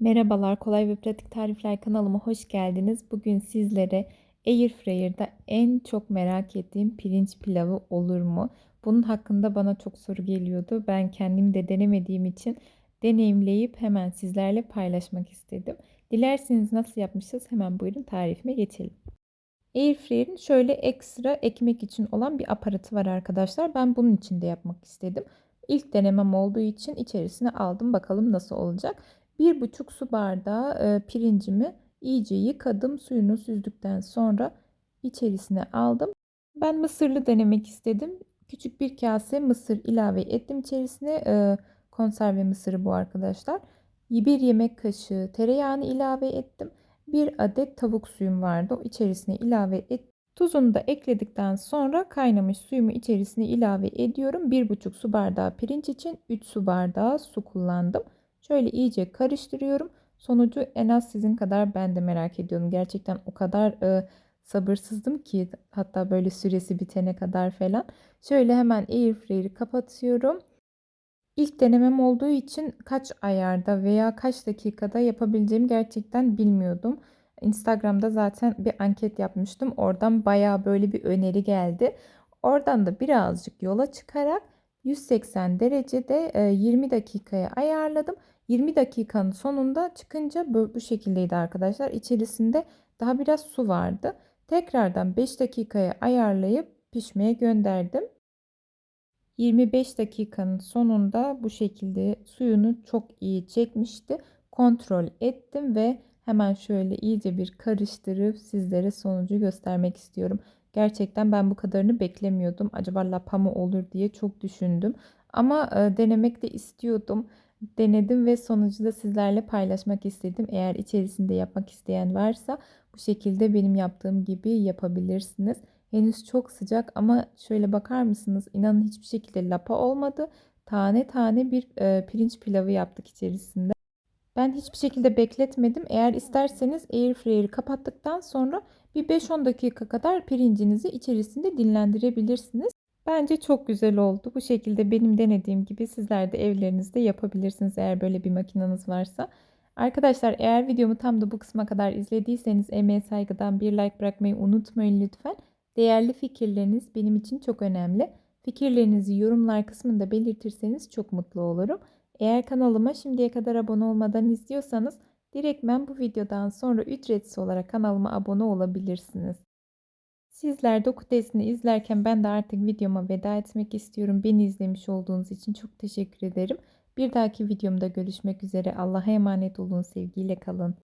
Merhabalar, Kolay ve Pratik Tarifler kanalıma hoş geldiniz. Bugün sizlere Airfryer'da en çok merak ettiğim pirinç pilavı olur mu? Bunun hakkında bana çok soru geliyordu. Ben kendim de denemediğim için deneyimleyip hemen sizlerle paylaşmak istedim. Dilerseniz nasıl yapmışız hemen buyurun tarifime geçelim. Airfryer'in şöyle ekstra ekmek için olan bir aparatı var arkadaşlar. Ben bunun için de yapmak istedim. İlk denemem olduğu için içerisine aldım. Bakalım nasıl olacak. 1,5 su bardağı e, pirincimi iyice yıkadım. Suyunu süzdükten sonra içerisine aldım. Ben mısırlı denemek istedim. Küçük bir kase mısır ilave ettim içerisine. E, konserve mısırı bu arkadaşlar. Bir yemek kaşığı tereyağını ilave ettim. Bir adet tavuk suyum vardı. O içerisine ilave ettim. Tuzunu da ekledikten sonra kaynamış suyumu içerisine ilave ediyorum. 1,5 su bardağı pirinç için 3 su bardağı su kullandım. Şöyle iyice karıştırıyorum. Sonucu en az sizin kadar ben de merak ediyorum. Gerçekten o kadar e, sabırsızdım ki hatta böyle süresi bitene kadar falan. Şöyle hemen airfryer'i kapatıyorum. İlk denemem olduğu için kaç ayarda veya kaç dakikada yapabileceğimi gerçekten bilmiyordum. Instagram'da zaten bir anket yapmıştım. Oradan baya böyle bir öneri geldi. Oradan da birazcık yola çıkarak 180 derecede 20 dakikaya ayarladım. 20 dakikanın sonunda çıkınca bu şekildeydi arkadaşlar. İçerisinde daha biraz su vardı. Tekrardan 5 dakikaya ayarlayıp pişmeye gönderdim. 25 dakikanın sonunda bu şekilde suyunu çok iyi çekmişti. Kontrol ettim ve hemen şöyle iyice bir karıştırıp sizlere sonucu göstermek istiyorum. Gerçekten ben bu kadarını beklemiyordum. Acaba lapa mı olur diye çok düşündüm. Ama e, denemek de istiyordum. Denedim ve sonucu da sizlerle paylaşmak istedim. Eğer içerisinde yapmak isteyen varsa bu şekilde benim yaptığım gibi yapabilirsiniz. Henüz çok sıcak ama şöyle bakar mısınız? İnanın hiçbir şekilde lapa olmadı. Tane tane bir e, pirinç pilavı yaptık içerisinde. Ben hiçbir şekilde bekletmedim. Eğer isterseniz airfryer'i kapattıktan sonra bir 5-10 dakika kadar pirincinizi içerisinde dinlendirebilirsiniz. Bence çok güzel oldu. Bu şekilde benim denediğim gibi sizler de evlerinizde yapabilirsiniz eğer böyle bir makineniz varsa. Arkadaşlar eğer videomu tam da bu kısma kadar izlediyseniz emeğe saygıdan bir like bırakmayı unutmayın lütfen. Değerli fikirleriniz benim için çok önemli. Fikirlerinizi yorumlar kısmında belirtirseniz çok mutlu olurum. Eğer kanalıma şimdiye kadar abone olmadan izliyorsanız direktmen bu videodan sonra ücretsiz olarak kanalıma abone olabilirsiniz. Sizler de Kutesini izlerken ben de artık videoma veda etmek istiyorum. Beni izlemiş olduğunuz için çok teşekkür ederim. Bir dahaki videomda görüşmek üzere. Allah'a emanet olun. Sevgiyle kalın.